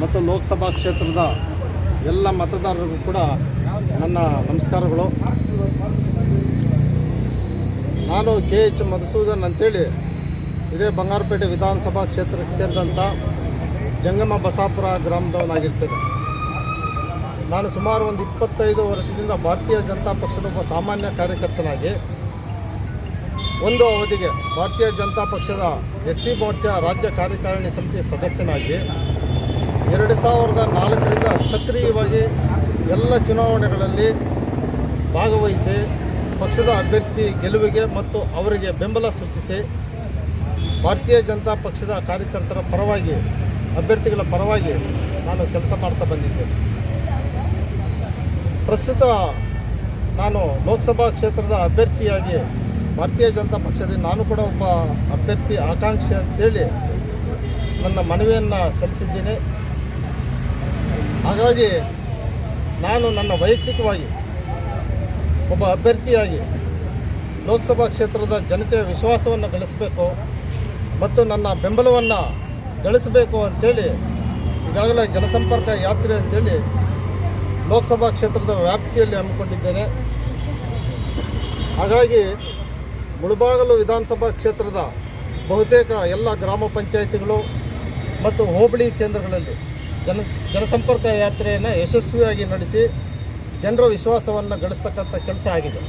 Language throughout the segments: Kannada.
ಮತ್ತು ಲೋಕಸಭಾ ಕ್ಷೇತ್ರದ ಎಲ್ಲ ಮತದಾರರಿಗೂ ಕೂಡ ನನ್ನ ನಮಸ್ಕಾರಗಳು. ನಾನು ಕೆ ಎಚ್ ಮಧುಸೂದನ್ ಅಂತೇಳಿ ಇದೇ ಬಂಗಾರಪೇಟೆ ವಿಧಾನಸಭಾ ಕ್ಷೇತ್ರಕ್ಕೆ ಸೇರಿದಂಥ ಜಂಗಮ ಬಸಾಪುರ ಗ್ರಾಮದವನಾಗಿರ್ತೇನೆ. ನಾನು ಸುಮಾರು ಒಂದು ಇಪ್ಪತ್ತೈದು ವರ್ಷದಿಂದ ಭಾರತೀಯ ಜನತಾ ಪಕ್ಷದ ಒಬ್ಬ ಸಾಮಾನ್ಯ ಕಾರ್ಯಕರ್ತನಾಗಿ ಒಂದು ಅವಧಿಗೆ ಭಾರತೀಯ ಜನತಾ ಪಕ್ಷದ ಎಸ್ ಸಿ ಮೋರ್ಚಾ ರಾಜ್ಯ ಕಾರ್ಯಕಾರಿಣಿ ಸಮಿತಿ ಸದಸ್ಯನಾಗಿ ಎರಡು ಸಾವಿರದ ನಾಲ್ಕರಿಂದ ಸಕ್ರಿಯವಾಗಿ ಎಲ್ಲ ಚುನಾವಣೆಗಳಲ್ಲಿ ಭಾಗವಹಿಸಿ ಪಕ್ಷದ ಅಭ್ಯರ್ಥಿ ಗೆಲುವಿಗೆ ಮತ್ತು ಅವರಿಗೆ ಬೆಂಬಲ ಸೂಚಿಸಿ ಭಾರತೀಯ ಜನತಾ ಪಕ್ಷದ ಕಾರ್ಯಕರ್ತರ ಪರವಾಗಿ, ಅಭ್ಯರ್ಥಿಗಳ ಪರವಾಗಿ ನಾನು ಕೆಲಸ ಮಾಡ್ತಾ ಬಂದಿದ್ದೇನೆ. ಪ್ರಸ್ತುತ ನಾನು ಲೋಕಸಭಾ ಕ್ಷೇತ್ರದ ಅಭ್ಯರ್ಥಿಯಾಗಿ ಭಾರತೀಯ ಜನತಾ ಪಕ್ಷದ ನಾನು ಕೂಡ ಒಬ್ಬ ಅಭ್ಯರ್ಥಿ ಆಕಾಂಕ್ಷಿ ಅಂತೇಳಿ ನನ್ನ ಮನವಿಯನ್ನು ಸಲ್ಲಿಸಿದ್ದೀನಿ. ಹಾಗಾಗಿ ನಾನು ನನ್ನ ವೈಯಕ್ತಿಕವಾಗಿ ಒಬ್ಬ ಅಭ್ಯರ್ಥಿಯಾಗಿ ಲೋಕಸಭಾ ಕ್ಷೇತ್ರದ ಜನತೆಯ ವಿಶ್ವಾಸವನ್ನು ಗಳಿಸಬೇಕು ಮತ್ತು ನನ್ನ ಬೆಂಬಲವನ್ನು ಗಳಿಸಬೇಕು ಅಂಥೇಳಿ ಈಗಾಗಲೇ ಜನಸಂಪರ್ಕ ಯಾತ್ರೆ ಅಂತೇಳಿ ಲೋಕಸಭಾ ಕ್ಷೇತ್ರದ ವ್ಯಾಪ್ತಿಯಲ್ಲಿ ಹಮ್ಮಿಕೊಂಡಿದ್ದೇನೆ. ಹಾಗಾಗಿ ಮುಳಬಾಗಲು ವಿಧಾನಸಭಾ ಕ್ಷೇತ್ರದ ಬಹುತೇಕ ಎಲ್ಲ ಗ್ರಾಮ ಪಂಚಾಯಿತಿಗಳು ಮತ್ತು ಹೋಬಳಿ ಕೇಂದ್ರಗಳಲ್ಲಿ ಜನ ಜನಸಂಪರ್ಕ ಯಾತ್ರೆಯನ್ನು ಯಶಸ್ವಿಯಾಗಿ ನಡೆಸಿ ಜನರ ವಿಶ್ವಾಸವನ್ನು ಗಳಿಸ್ತಕ್ಕಂಥ ಕೆಲಸ ಆಗಿದೆ.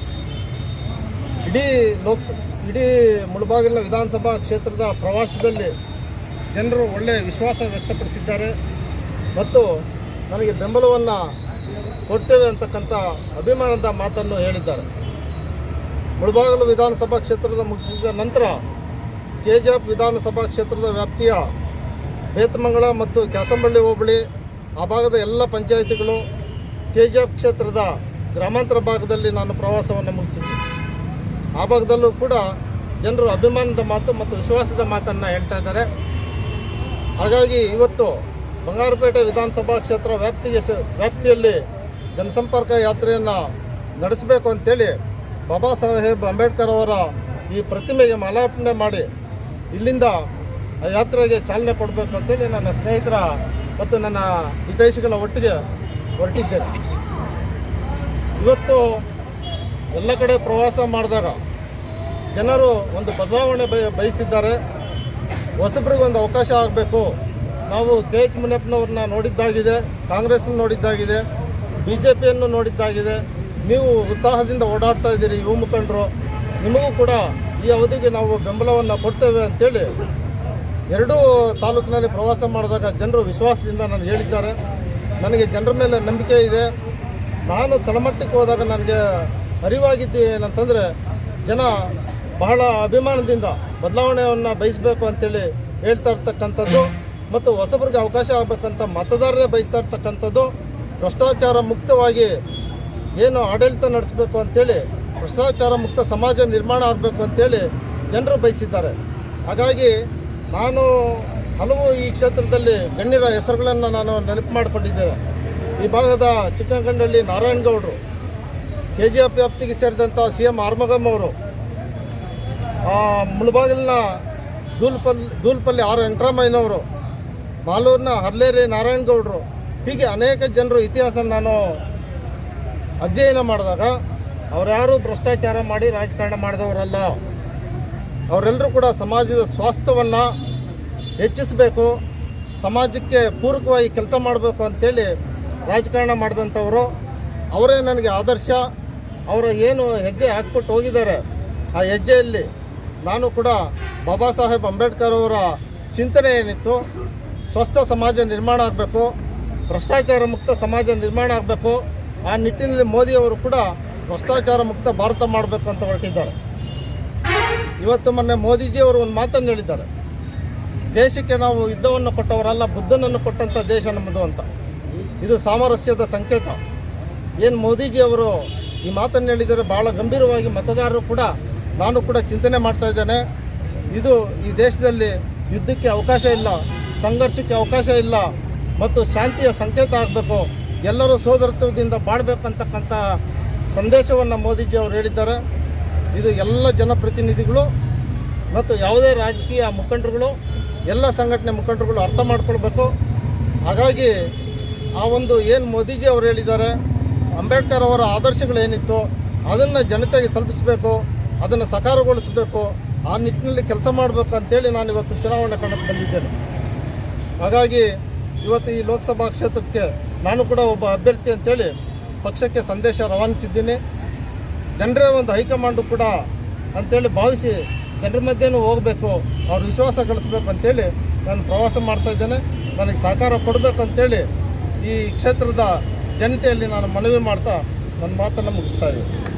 ಇಡೀ ಲೋಕಸ ಇಡೀ ಮುಳಬಾಗಿಲಿನ ವಿಧಾನಸಭಾ ಕ್ಷೇತ್ರದ ಪ್ರವಾಸದಲ್ಲಿ ಜನರು ಒಳ್ಳೆಯ ವಿಶ್ವಾಸ ವ್ಯಕ್ತಪಡಿಸಿದ್ದಾರೆ. ಮತ್ತು ನನಗೆ ಬೆಂಬಲವನ್ನು ಕೊಡ್ತೇವೆ ಅಂತಕ್ಕಂಥ ಅಭಿಮಾನದ ಮಾತನ್ನು ಹೇಳಿದ್ದಾರೆ. ಮುಳಬಾಗಿಲು ವಿಧಾನಸಭಾ ಕ್ಷೇತ್ರದ ಮುಗಿಸಿದ ನಂತರ ಕೆ ವಿಧಾನಸಭಾ ಕ್ಷೇತ್ರದ ವ್ಯಾಪ್ತಿಯ ಬೇತಮಂಗಲ ಮತ್ತು ಕ್ಯಾಸಂಬಳ್ಳಿ ಹೋಬಳಿ, ಆ ಭಾಗದ ಎಲ್ಲ ಪಂಚಾಯಿತಿಗಳು ಕೆ ಜಿ ಎಫ್ ಕ್ಷೇತ್ರದ ಗ್ರಾಮಾಂತರ ಭಾಗದಲ್ಲಿ ನಾನು ಪ್ರವಾಸವನ್ನು ಮುಗಿಸಿದ್ದೆ ಆ ಭಾಗದಲ್ಲೂ ಕೂಡ ಜನರು ಅಭಿಮಾನದ ಮಾತು ಮತ್ತು ವಿಶ್ವಾಸದ ಮಾತನ್ನು ಹೇಳ್ತಾ ಇದ್ದಾರೆ. ಹಾಗಾಗಿ ಇವತ್ತು ಬಂಗಾರಪೇಟೆ ವಿಧಾನಸಭಾ ಕ್ಷೇತ್ರ ವ್ಯಾಪ್ತಿಗೆ ವ್ಯಾಪ್ತಿಯಲ್ಲಿ ಜನಸಂಪರ್ಕ ಯಾತ್ರೆಯನ್ನು ನಡೆಸಬೇಕು ಅಂತೇಳಿ ಬಾಬಾ ಸಾಹೇಬ್ ಅಂಬೇಡ್ಕರ್ ಅವರ ಈ ಪ್ರತಿಮೆಗೆ ಮಾಲಾರ್ಪಣೆ ಮಾಡಿ ಇಲ್ಲಿಂದ ಯಾತ್ರೆಗೆ ಚಾಲನೆ ಕೊಡಬೇಕು ಅಂತೇಳಿ ನನ್ನ ಸ್ನೇಹಿತರ ಮತ್ತು ನನ್ನ ಹಿತೈಷಿಗಳ ಒಟ್ಟಿಗೆ ಹೊರಟಿದ್ದೇನೆ. ಇವತ್ತು ಎಲ್ಲ ಕಡೆ ಪ್ರವಾಸ ಮಾಡಿದಾಗ ಜನರು ಒಂದು ಬದಲಾವಣೆ ಬಯ, ಬಯಸಿದ್ದಾರೆ. ಹೊಸಬ್ರಿಗೆ ಒಂದು ಅವಕಾಶ ಆಗಬೇಕು. ನಾವು ಕೆ ಎಚ್ ಮುನಿಯಪ್ಪನವ್ರನ್ನ ನೋಡಿದ್ದಾಗಿದೆ, ಕಾಂಗ್ರೆಸ್ನ ನೋಡಿದ್ದಾಗಿದೆ ಬಿ ಜೆ ಪಿಯನ್ನು ನೋಡಿದ್ದಾಗಿದೆ. ನೀವು ಉತ್ಸಾಹದಿಂದ ಓಡಾಡ್ತಾ ಇದ್ದೀರಿ, ಯುವ ಮುಖಂಡರು. ನಿಮಗೂ ಕೂಡ ಈ ಅವಧಿಗೆ ನಾವು ಬೆಂಬಲವನ್ನು ಕೊಡ್ತೇವೆ ಅಂತೇಳಿ ಎರಡೂ ತಾಲೂಕಿನಲ್ಲಿ ಪ್ರವಾಸ ಮಾಡಿದಾಗ ಜನರು ವಿಶ್ವಾಸದಿಂದ ನನಗೆ ಹೇಳಿದ್ದಾರೆ. ನನಗೆ ಜನರ ಮೇಲೆ ನಂಬಿಕೆ ಇದೆ. ನಾನು ತಳಮಟ್ಟಕ್ಕೆ ಹೋದಾಗ ನನಗೆ ಅರಿವಾಗಿದ್ದು ಏನಂತಂದರೆ, ಜನ ಬಹಳ ಅಭಿಮಾನದಿಂದ ಬದಲಾವಣೆಯನ್ನು ಬಯಸಬೇಕು ಅಂತೇಳಿ ಹೇಳ್ತಾ ಇರ್ತಕ್ಕಂಥದ್ದು ಮತ್ತು ಹೊಸಬ್ರಿಗೆ ಅವಕಾಶ ಆಗಬೇಕಂತ ಮತದಾರರೇ ಬಯಸ್ತಾ ಇರ್ತಕ್ಕಂಥದ್ದು, ಭ್ರಷ್ಟಾಚಾರ ಮುಕ್ತವಾಗಿ ಏನು ಆಡಳಿತ ನಡೆಸಬೇಕು ಅಂತೇಳಿ, ಭ್ರಷ್ಟಾಚಾರ ಮುಕ್ತ ಸಮಾಜ ನಿರ್ಮಾಣ ಆಗಬೇಕು ಅಂತೇಳಿ ಜನರು ಬಯಸಿದ್ದಾರೆ. ಹಾಗಾಗಿ ನಾನು ಹಲವು ಈ ಕ್ಷೇತ್ರದಲ್ಲಿ ಗಣ್ಯರ ಹೆಸರುಗಳನ್ನು ನಾನು ನೆನಪು ಮಾಡಿಕೊಂಡಿದ್ದೇನೆ. ಈ ಭಾಗದ ಚಿಕ್ಕನಗಂಡಳ್ಳಿ ನಾರಾಯಣಗೌಡರು ಕೆ ಜಿ ಎಫ್ ವ್ಯಾಪ್ತಿಗೆ ಸೇರಿದಂಥ ಸಿ ಎಂ ಆರ್ಮಗಮ್ ಅವರು ಮುಳಬಾಗಿಲಿನ ದೂಲ್ಪಲ್ ದೂಲ್ಪಲ್ಲಿ ಆರ್ ವೆಂಕಟರಾಮಯ್ಯನವರು ಮಾಲೂರಿನ ಹರ್ಲೇರಿ ನಾರಾಯಣಗೌಡರು ಹೀಗೆ ಅನೇಕ ಜನರು ಇತಿಹಾಸ ನಾನು ಅಧ್ಯಯನ ಮಾಡಿದಾಗ, ಅವರ್ಯಾರು ಭ್ರಷ್ಟಾಚಾರ ಮಾಡಿ ರಾಜಕಾರಣ ಮಾಡಿದವರಲ್ಲ. ಅವರೆಲ್ಲರೂ ಕೂಡ ಸಮಾಜದ ಸ್ವಾಸ್ಥ್ಯವನ್ನು ಹೆಚ್ಚಿಸಬೇಕು, ಸಮಾಜಕ್ಕೆ ಪೂರಕವಾಗಿ ಕೆಲಸ ಮಾಡಬೇಕು ಅಂತೇಳಿ ರಾಜಕಾರಣ ಮಾಡಿದಂಥವರು. ಅವರೇ ನನಗೆ ಆದರ್ಶ. ಅವರ ಏನು ಹೆಜ್ಜೆ ಹಾಕ್ಬಿಟ್ಟು ಹೋಗಿದ್ದಾರೆ, ಆ ಹೆಜ್ಜೆಯಲ್ಲಿ ನಾನು ಕೂಡ ಬಾಬಾ ಸಾಹೇಬ್ ಅಂಬೇಡ್ಕರ್ ಅವರ ಚಿಂತನೆ ಏನಿತ್ತು, ಸ್ವಸ್ಥ ಸಮಾಜ ನಿರ್ಮಾಣ ಆಗಬೇಕು, ಭ್ರಷ್ಟಾಚಾರ ಮುಕ್ತ ಸಮಾಜ ನಿರ್ಮಾಣ ಆಗಬೇಕು, ಆ ನಿಟ್ಟಿನಲ್ಲಿ ಮೋದಿಯವರು ಕೂಡ ಭ್ರಷ್ಟಾಚಾರ ಮುಕ್ತ ಭಾರತ ಮಾಡಬೇಕು ಅಂತ ಹೊರಟಿದ್ದಾರೆ. ಇವತ್ತು ಮೊನ್ನೆ ಮೋದಿಜಿಯವರು ಒಂದು ಮಾತನ್ನು ಹೇಳಿದ್ದಾರೆ. ದೇಶಕ್ಕೆ ನಾವು ಯುದ್ಧವನ್ನು ಕೊಟ್ಟವರಲ್ಲ, ಬುದ್ಧನನ್ನು ಕೊಟ್ಟಂಥ ದೇಶ ನಮ್ಮದು ಅಂತ. ಇದು ಸಾಮರಸ್ಯದ ಸಂಕೇತ. ಏನು ಮೋದಿಜಿ ಅವರು ಈ ಮಾತನ್ನು ಹೇಳಿದರೆ ಭಾಳ ಗಂಭೀರವಾಗಿ ಮತದಾರರು ಕೂಡ, ನಾನು ಕೂಡ ಚಿಂತನೆ ಮಾಡ್ತಾ ಇದ್ದೇನೆ. ಇದು ಈ ದೇಶದಲ್ಲಿ ಯುದ್ಧಕ್ಕೆ ಅವಕಾಶ ಇಲ್ಲ, ಸಂಘರ್ಷಕ್ಕೆ ಅವಕಾಶ ಇಲ್ಲ ಮತ್ತು ಶಾಂತಿಯ ಸಂಕೇತ ಆಗಬೇಕು. ಎಲ್ಲರೂ ಸೋದರತ್ವದಿಂದ ಬಾಳ್ಬೇಕಂತಕ್ಕಂಥ ಸಂದೇಶವನ್ನು ಮೋದಿಜಿ ಅವರು ಹೇಳಿದ್ದಾರೆ. ಇದು ಎಲ್ಲ ಜನಪ್ರತಿನಿಧಿಗಳು ಮತ್ತು ಯಾವುದೇ ರಾಜಕೀಯ ಮುಖಂಡರುಗಳು, ಎಲ್ಲ ಸಂಘಟನೆ ಮುಖಂಡರುಗಳು ಅರ್ಥ ಮಾಡ್ಕೊಳ್ಬೇಕು. ಹಾಗಾಗಿ ಆ ಒಂದು ಏನು ಮೋದಿಜಿ ಅವರು ಹೇಳಿದ್ದಾರೆ, ಅಂಬೇಡ್ಕರ್ ಅವರ ಆದರ್ಶಗಳೇನಿತ್ತು ಅದನ್ನು ಜನತೆಗೆ ತಲುಪಿಸಬೇಕು, ಅದನ್ನು ಸಕಾರಗೊಳಿಸಬೇಕು, ಆ ನಿಟ್ಟಿನಲ್ಲಿ ಕೆಲಸ ಮಾಡಬೇಕು ಅಂತೇಳಿ ನಾನು ಇವತ್ತು ಚುನಾವಣೆ ಕಣಕ್ಕೆ ಬಂದಿದ್ದೇನೆ. ಹಾಗಾಗಿ ಇವತ್ತು ಈ ಲೋಕಸಭಾ ಕ್ಷೇತ್ರಕ್ಕೆ ನಾನು ಕೂಡ ಒಬ್ಬ ಅಭ್ಯರ್ಥಿ ಅಂತೇಳಿ ಪಕ್ಷಕ್ಕೆ ಸಂದೇಶ ರವಾನಿಸಿದ್ದೀನಿ. ಜನರೇ ಒಂದು ಹೈಕಮಾಂಡು ಕೂಡ ಅಂತೇಳಿ ಭಾವಿಸಿ ಜನರ ಮಧ್ಯೆನೂ ಹೋಗಬೇಕು, ಅವ್ರ ವಿಶ್ವಾಸ ಗಳಿಸ್ಬೇಕು ಅಂತೇಳಿ ನಾನು ಪ್ರವಾಸ ಮಾಡ್ತಾ ಇದ್ದೇನೆ. ನನಗೆ ಸಹಕಾರ ಕೊಡಬೇಕು ಅಂತೇಳಿ ಈ ಕ್ಷೇತ್ರದ ಜನತೆಯಲ್ಲಿ ನಾನು ಮನವಿ ಮಾಡ್ತಾ ನನ್ನ ಮಾತನ್ನು ಮುಗಿಸ್ತಾ ಇದ್ದೀನಿ.